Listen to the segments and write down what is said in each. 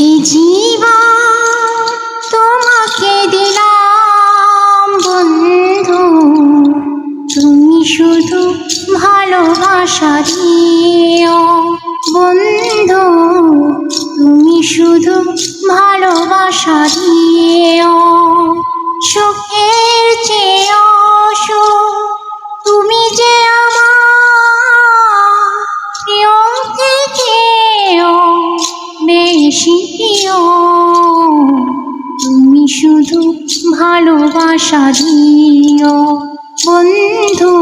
এই জীবা তোমাকে দিলাম বন্ধু? তুমি শুধু ভালোবাসা দিও বন্ধু। তুমি শুধু ভালোবাসা দিও। প্রিয় তুমি শুধু ভালোবাসা দিও। বন্ধু,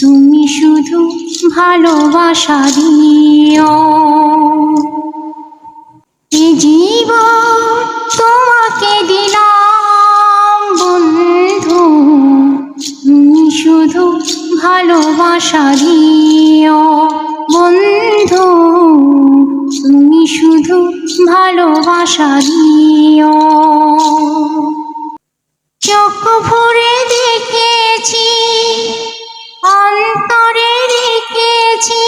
তুমি শুধু ভালোবাসা দিও। এ জীবন তোমাকে দিলাম, বন্ধু। তুমি শুধু ভালোবাসা দিও। ভালোবাসা দিও চোখ ভরে দেখেছি অন্তরে রেখেছি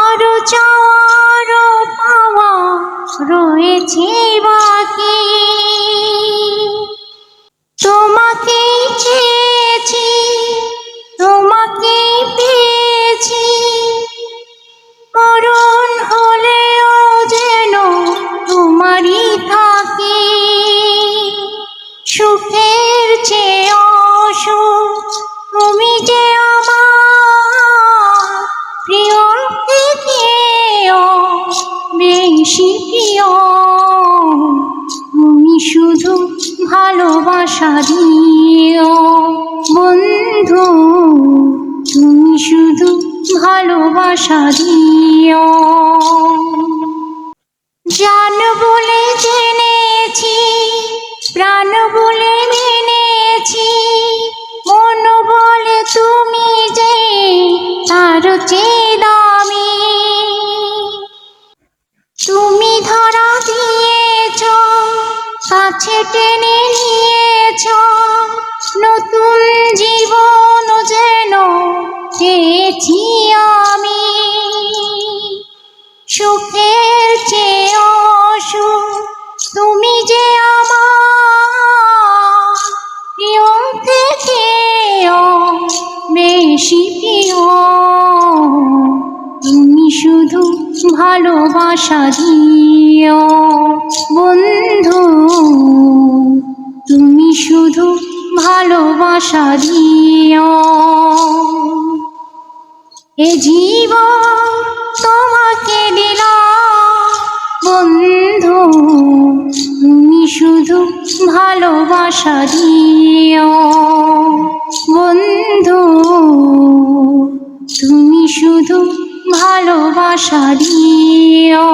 আরও চাওয়ার পাওয়া রয়েছে বাকি বেশি প্রিয় তুমি শুধু ভালোবাসা দিও। বন্ধু তুমি শুধু ভালোবাসা দিও। জান বলে জেনেছি তুমি ধরা দিয়েছ, কাছে টেনে নিয়েছ। নতুন জীবন যেন পেয়েছি আমি। সুখের চেয়ে অসুখ, তুমি যে আমার প্রিয় থেকেও বেশি প্রিয়। তুমি শুধু ভালোবাসা দিও, বন্ধু। তুমি শুধু ভালোবাসা দিও। এ জীবন তোমাকে দিলাম বন্ধু। তুমি শুধু ভালোবাসা দিও, বন্ধু। তুমি শুধু ভালোবাসা দিও।